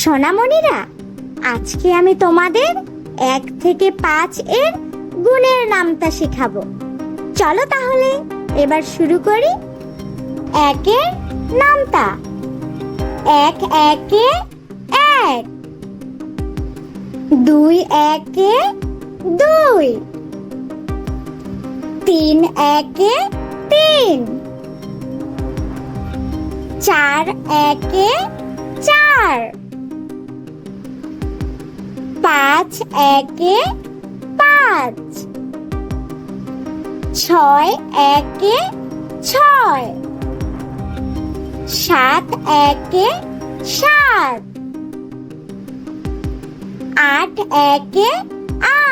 সোনামণিরা, আজকে আমি তোমাদের এক থেকে পাঁচ এর গুণের নামটা শেখাবো। চলো তাহলে এবার শুরু করি একের নামটা। এক একে এক। দুই একে দুই। তিন একে তিন। চার একে চার। পাঁচ, একে পাঁচ। ছয়, একে ছয়। সাত, একে সাত। আট, একে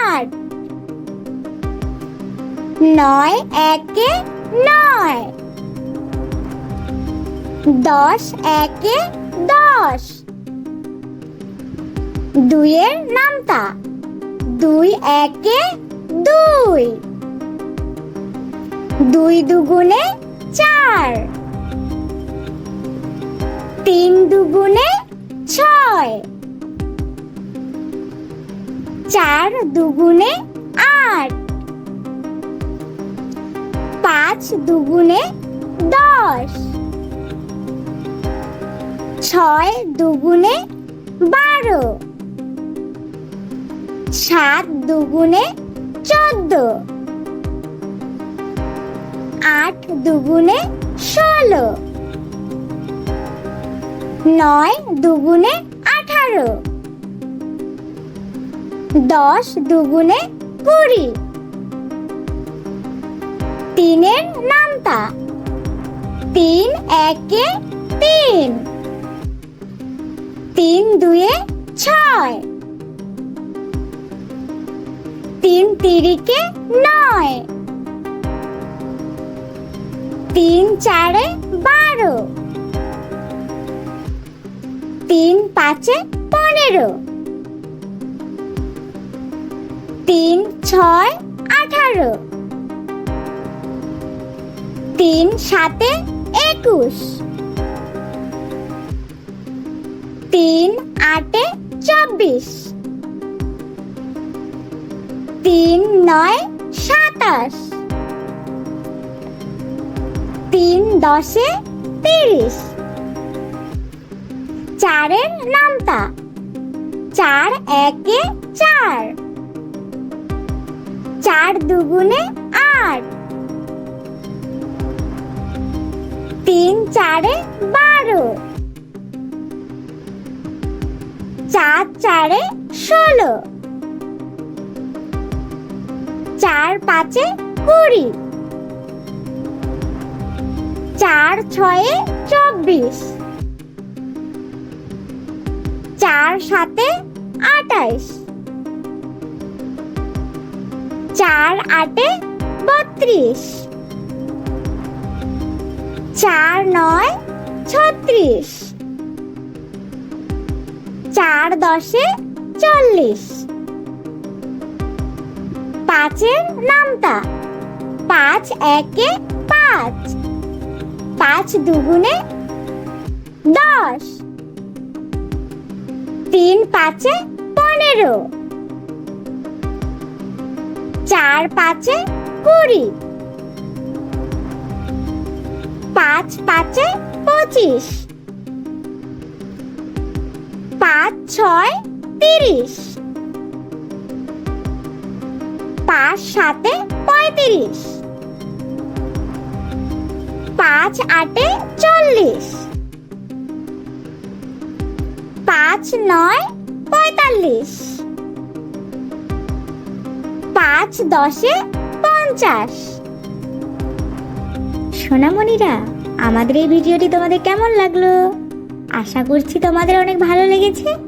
আট। নয়, একে নয়। দশ, একে দশ। দুইয়ের নামতা। দুই একে দুই। দুই দুগুণে চার। তিন দুগুণে ছয়। চার দুগুণে আট। পাঁচ দুগুণে দশ। ছয় দুগুণে বারো। সাত দুগুণে চোদ্দ। আট দুগুণে ষোলো। নয় দুগুণে আঠারো। দশ দুগুণে কুড়ি। তিনের নামতা। তিন একে তিন। তিন দুয়ে ছয়। তিন তিরিকে নয়। তিন চারে বারো। তিন পাঁচে পনেরো। তিন ছয় আঠারো। তিন সাতে একুশ। তিন আটে চব্বিশ। তিন নয় সাতাশ। তিন দশে তিরিশ। চারের নামতা। চার একে চার। চার দুগুণে আট। তিন চারে বারো। চার চারে ষোলো। চার পাঁচে কুড়ি। চার ছয়ে চব্বিশ। চার সাতে আটাইশ। চার আটে বত্রিশ। চার নয় ছত্রিশ। চার দশে চল্লিশ। পাঁচের নামতা। পাঁচ একে পাঁচ। পাঁচ দুগুণে দশ। তিন পাঁচে পনেরো। চার পাঁচে কুড়ি। পাঁচ পাঁচে পঁচিশ। পাঁচ ছয় তিরিশ। পাঁচ সাতে পঁয়ত্রিশ। পাঁচ আটে চল্লিশ। পাঁচ নয় পঁয়তাল্লিশ। পাঁচ দশে পঞ্চাশ। সোনামণিরা, আমাদের এই ভিডিওটি তোমাদের কেমন লাগল? আশা করছি তোমাদের অনেক ভালো লেগেছে।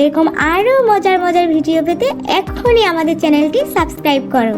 এরকম আরও মজার মজার ভিডিও পেতে এক্ষুনি আমাদের চ্যানেলটি সাবস্ক্রাইব করো।